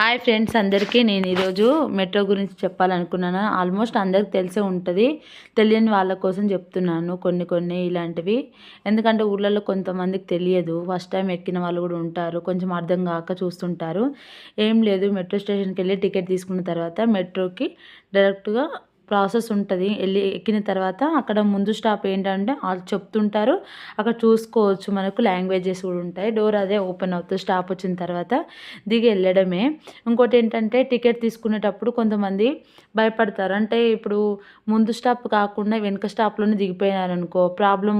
Hi friends అందరికీ నేను ఈరోజు మెట్రో గురించి చెప్పాలనుకున్నాను. ఆల్మోస్ట్ అందరికి తెలిసే ఉంటుంది. తెలియని వాళ్ళ కోసం చెప్తున్నాను కొన్ని కొన్ని ఇలాంటివి. ఎందుకంటే ఊళ్ళలో కొంతమందికి తెలియదు. ఫస్ట్ టైం ఎక్కిన వాళ్ళు కూడా ఉంటారు. కొంచెం అర్థం కాక చూస్తుంటారు. ఏం లేదు మెట్రో స్టేషన్కి వెళ్ళి టికెట్ తీసుకున్న తర్వాత మెట్రోకి డైరెక్ట్గా ప్రాసెస్ ఉంటుంది. వెళ్ళి ఎక్కిన తర్వాత అక్కడ ముందు స్టాప్ ఏంటంటే వాళ్ళు చెప్తుంటారు. అక్కడ చూసుకోవచ్చు మనకు లాంగ్వేజెస్ కూడా ఉంటాయి. డోర్ అదే ఓపెన్ అవుతుంది స్టాప్ వచ్చిన తర్వాత దిగి వెళ్ళడమే. ఇంకోటి ఏంటంటే టికెట్ తీసుకునేటప్పుడు కొంతమంది భయపడతారు. అంటే ఇప్పుడు ముందు స్టాప్ కాకుండా వెనుక స్టాప్లోనే దిగిపోయినారు అనుకో ప్రాబ్లం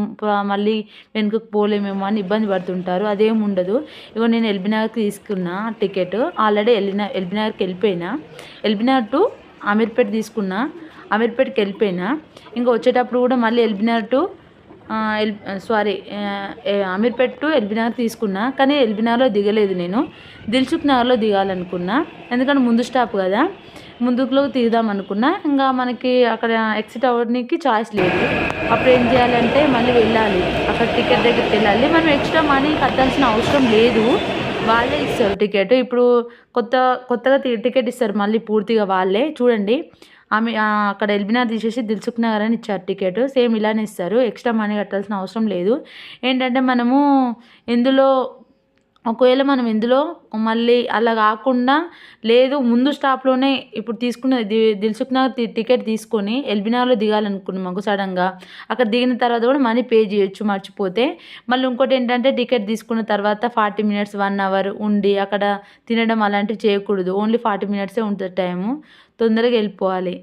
మళ్ళీ వెనుకకు పోలేమేమో అని ఇబ్బంది పడుతుంటారు. అదేం ఉండదు. ఇగో నేను ఎల్బీనగర్కి తీసుకున్న టికెట్. ఆల్రెడీ వెళ్ళిన ఎల్బీనగర్కి వెళ్ళిపోయినా. ఎల్బీనగర్ టు అమీర్పేట తీసుకున్నా. అమీర్పేటకి వెళ్ళిపోయినా. ఇంకా వచ్చేటప్పుడు కూడా మళ్ళీ LB Nagar to L sorry Ameerpet to LB Nagar తీసుకున్నా. కానీ ఎల్బీనగర్లో దిగలేదు నేను. దిల్సుఖ్ నగర్లో దిగాలనుకున్నా. ఎందుకంటే ముందు స్టాప్ కదా. ముందుకులో తీద్దాం అనుకున్నా. ఇంకా మనకి అక్కడ ఎగ్జిట్ అవ్వడానికి ఛాయిస్ లేదు. అప్పుడు ఏం చేయాలంటే మళ్ళీ వెళ్ళాలి. అక్కడ టికెట్ దగ్గరికి వెళ్ళాలి. మనం ఎక్స్ట్రా మనీ కట్టాల్సిన అవసరం లేదు. వాళ్ళే ఇస్తారు టికెట్. ఇప్పుడు కొత్త కొత్తగా టికెట్ ఇస్తారు మళ్ళీ పూర్తిగా వాళ్ళే. చూడండి. ఆమె అక్కడ ఎల్బినార్ తీసేసి దిల్సుఖ్ నగర్ అని ఇచ్చారు టికెట్. సేమ్ ఇలానే ఇస్తారు. ఎక్స్ట్రా మనీ కట్టాల్సిన అవసరం లేదు. ఏంటంటే మనము ఇందులో ఒకవేళ మనం ఇందులో మళ్ళీ అలా కాకుండా లేదు ముందు స్టాప్లోనే ఇప్పుడు తీసుకున్న దిల్సుఖ్ నగర్ టికెట్ తీసుకొని ఎల్బీనగర్లో దిగాలనుకున్నాం మాకు సడన్గా అక్కడ దిగిన తర్వాత కూడా మనీ పే చేయొచ్చు మర్చిపోతే. మళ్ళీ ఇంకోటి ఏంటంటే టికెట్ తీసుకున్న తర్వాత ఫార్టీ మినిట్స్ వన్ అవర్ ఉండి అక్కడ తినడం అలాంటివి చేయకూడదు. ఓన్లీ ఫార్టీ మినిట్సే ఉంటుంది టైము. తొందరగా వెళ్ళిపోవాలి.